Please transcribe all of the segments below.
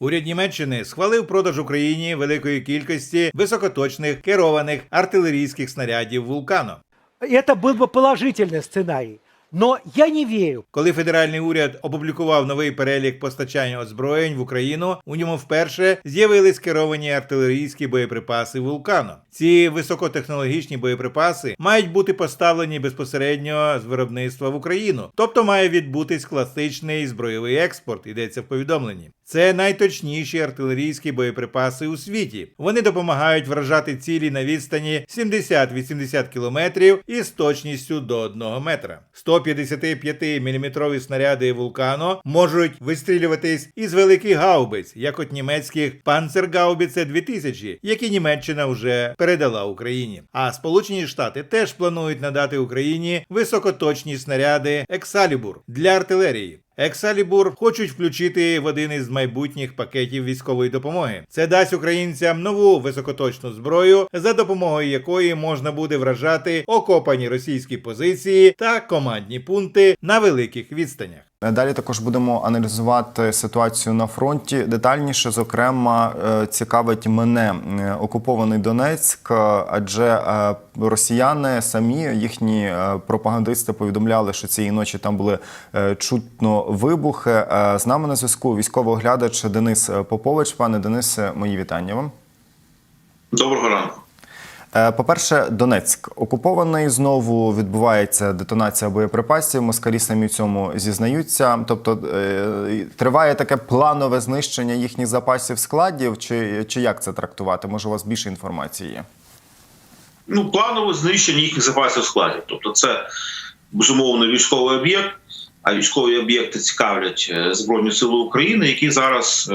Уряд Німеччини схвалив продаж Україні великої кількості високоточних керованих артилерійських снарядів вулкано. Это был бы положительный сценарий. Но я не верю. Коли федеральний уряд опублікував новий перелік постачання озброєнь в Україну, у ньому вперше з'явились керовані артилерійські боєприпаси вулкано. Ці високотехнологічні боєприпаси мають бути поставлені безпосередньо з виробництва в Україну, тобто має відбутись класичний збройовий експорт. Йдеться в повідомленні. Це найточніші артилерійські боєприпаси у світі. Вони допомагають вражати цілі на відстані 70-80 кілометрів із точністю до 1 метра. 155-мм снаряди вулкано можуть вистрілюватись із великих гаубиць, як от німецьких Панцергаубіце 2000, які Німеччина вже передала Україні. А Сполучені Штати теж планують надати Україні високоточні снаряди Ексалібур для артилерії. Ексалібур хочуть включити в один із майбутніх пакетів військової допомоги. Це дасть українцям нову високоточну зброю, за допомогою якої можна буде вражати окопані російські позиції та командні пункти на великих відстанях. Далі також будемо аналізувати ситуацію на фронті детальніше. Зокрема, е, цікавить мене е, окупований Донецьк, е, адже е, росіяни самі їхні е, пропагандисти повідомляли, що цієї ночі там були е, чутно вибухи. Е, З нами на зв'язку військовий оглядач Денис Попович. Пане Денисе, мої вітання вам. Доброго ранку. Е, По-перше, Донецьк окупований знову відбувається детонація боєприпасів. Москалі самі в цьому зізнаються. Тобто е, триває таке планове знищення їхніх запасів складів, чи, чи як це трактувати? Може, у вас більше інформації є? Ну, планове знищення їхніх запасів складів. Тобто, це безумовно військовий об'єкт, а військові об'єкти цікавлять е, Збройні Сили України, які зараз,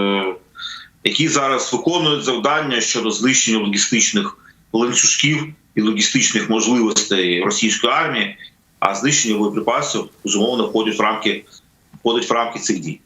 які зараз виконують завдання щодо знищення логістичних ланцюжків і логістичних можливостей російської армії, а знищення боєприпасів безумовно входить в рамки, входить в рамки цих дій.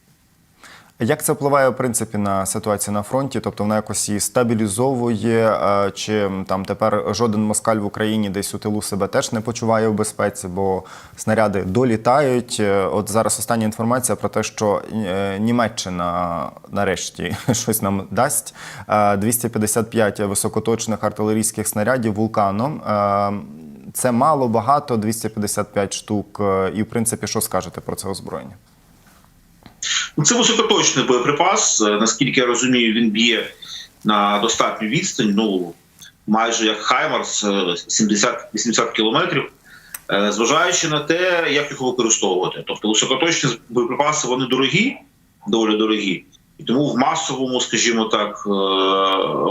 Як це впливає в принципі на ситуацію на фронті? Тобто вона якось її стабілізовує, е, чи там тепер жоден москаль в Україні десь у тилу себе теж не почуває в безпеці, бо снаряди долітають. Е, От зараз остання інформація про те, що е, Німеччина нарешті щось нам дасть. Е, 255 високоточних артилерійських снарядів вулканом. Це мало, багато, 255 штук. І в принципі, що скажете про це озброєння? Ну, Це високоточний боєприпас. Е, Наскільки я розумію, він б'є на достатню відстань. Ну майже як Хаймарс 70-80 кілометрів. Е, Зважаючи на те, як їх використовувати. Тобто високоточні боєприпаси вони дорогі, доволі дорогі. І тому в масовому, скажімо так, е,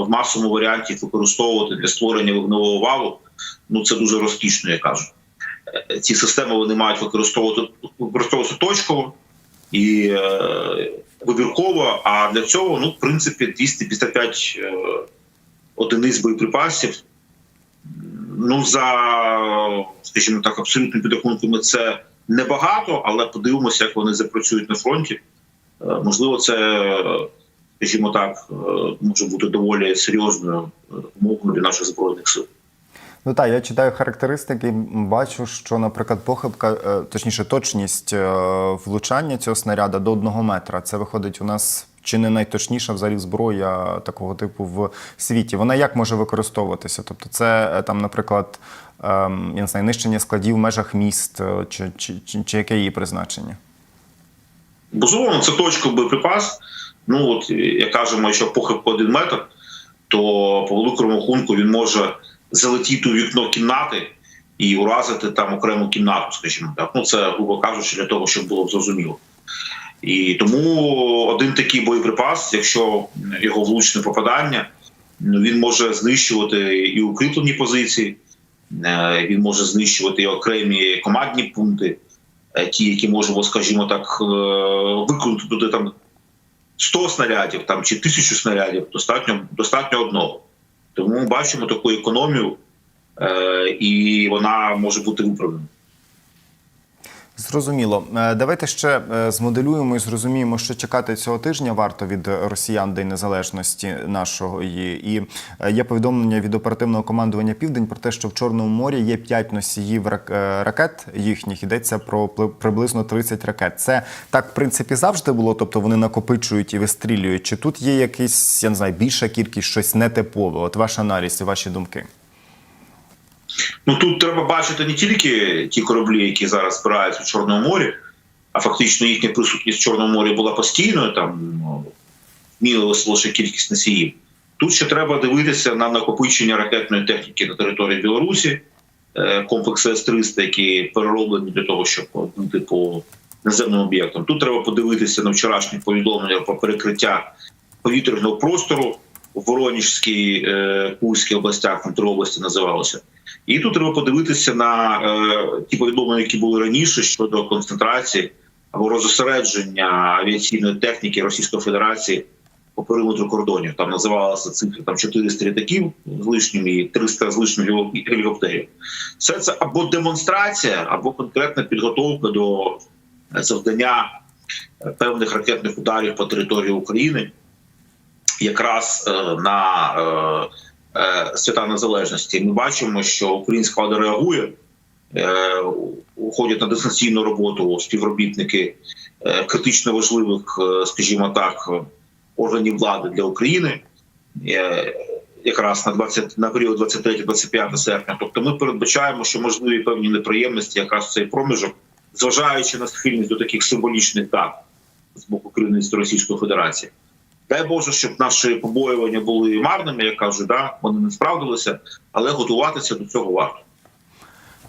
в масовому варіанті використовувати для створення вогневого валу, ну це дуже розкішно, я кажу. Е, Ці системи вони мають використовувати використовуватися точково і е, вибірково. А для цього, ну, в принципі, 255 е, одиниць боєприпасів. Ну, за, скажімо так, абсолютними підрахунками, це небагато, але подивимося, як вони запрацюють на фронті. Е, можливо, це, скажімо так, може бути доволі серйозною умовою для наших збройних сил. Ну так, я читаю характеристики, бачу, що, наприклад, похибка, е, точніше, точність е, влучання цього снаряда до одного метра. Це виходить у нас чи не найточніша взагалі зброя такого типу в світі. Вона як може використовуватися? Тобто, це е, там, наприклад, ем, я не знаю, нищення складів в межах міст, чи, чи, чи, чи яке її призначення? Безумовно, це точковий боєприпас. Ну от як кажемо, що похибка один метр, то по великому рахунку він може залетіти у вікно кімнати і уразити там окрему кімнату, скажімо так. Ну це грубо кажучи, для того, щоб було зрозуміло. І тому один такий боєприпас, якщо його влучне попадання, ну він може знищувати і укріплені позиції, е, він може знищувати і окремі командні пункти е, ті, які можемо, скажімо так, е, виконати туди там 100 снарядів там чи тисячу снарядів, достатньо достатньо одного. Тому ми бачимо таку економію, е, і вона може бути виправдана. Зрозуміло. Е, Давайте ще е, змоделюємо і зрозуміємо, що чекати цього тижня варто від росіян День Незалежності нашої. І е, є повідомлення від оперативного командування Південь про те, що в Чорному морі є 5 носіїв рак- ракет їхніх. Йдеться про приблизно 30 ракет. Це так, в принципі, завжди було. Тобто вони накопичують і вистрілюють. Чи тут є якийсь, я не знаю, більша кількість, щось нетипове? От ваш аналіз і ваші думки. Ну тут треба бачити не тільки ті кораблі, які зараз збираються в Чорному морі, а фактично їхня присутність в Чорному морі була постійною, там ну, лише кількість носіїв. Тут ще треба дивитися на накопичення ракетної техніки на території Білорусі, е, комплекси С-300, які перероблені для того, щоб бути по наземним об'єктам. Тут треба подивитися на вчорашні повідомлення про перекриття повітряного простору в Воронежській, е, Курській областях, там області називалося. І тут треба подивитися на е, ті повідомлення, які були раніше щодо концентрації або розосередження авіаційної техніки Російської Федерації по периметру кордонів. Там називалася цифра там 400 літаків з лишнім і 300 з лишнім гелікоптерів. Все це або демонстрація, або конкретна підготовка до завдання е, певних ракетних ударів по території України, якраз е, на е, е, свята незалежності. Ми бачимо, що українська влада реагує. Уходять на дистанційну роботу співробітники критично важливих, скажімо так, органів влади для України, якраз на 20, на період 23-25 серпня. Тобто, ми передбачаємо, що можливі певні неприємності якраз в цей проміжок, зважаючи на схильність до таких символічних дат з боку керівництва Російської Федерації. Дай Боже, щоб наші побоювання були марними, як кажуть, да? вони не справдилися, але готуватися до цього варто.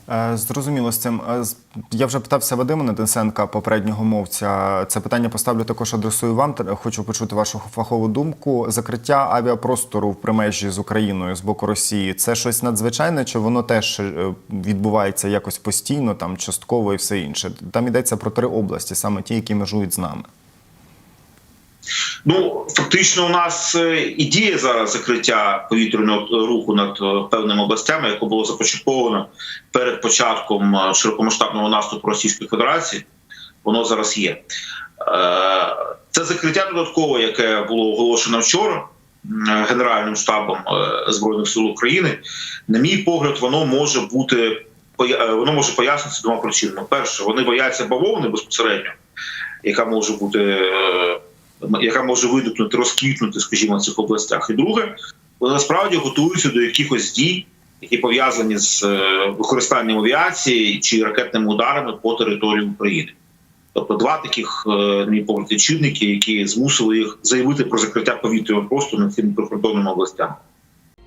Е, Зрозуміло з цим. Е, Я вже питався Вадима Неденсенка, попереднього мовця. Це питання поставлю також адресую вам. Хочу почути вашу фахову думку. Закриття авіапростору в примежі з Україною з боку Росії це щось надзвичайне, чи воно теж е, відбувається якось постійно, там частково і все інше. Там йдеться про три області, саме ті, які межують з нами. Ну фактично, у нас е, і діє зараз закриття повітряного руху над е, певними областями, яке було започатковано перед початком е, широкомасштабного наступу Російської Федерації. Воно зараз є. Це закриття додаткове, яке було оголошено вчора Генеральним штабом збройних сил України. На мій погляд, воно може бути воно може пояснитися двома причинами. Перше, вони бояться бавовни безпосередньо, яка може бути. Яка може виникнути, розквітнути, скажімо, в цих областях. І друге, вони насправді готуються до якихось дій, які пов'язані з е, використанням авіації чи ракетними ударами по території України. Тобто два таких, е, чинники, які змусили їх заявити про закриття повітряного простору над цими прикордонними областями.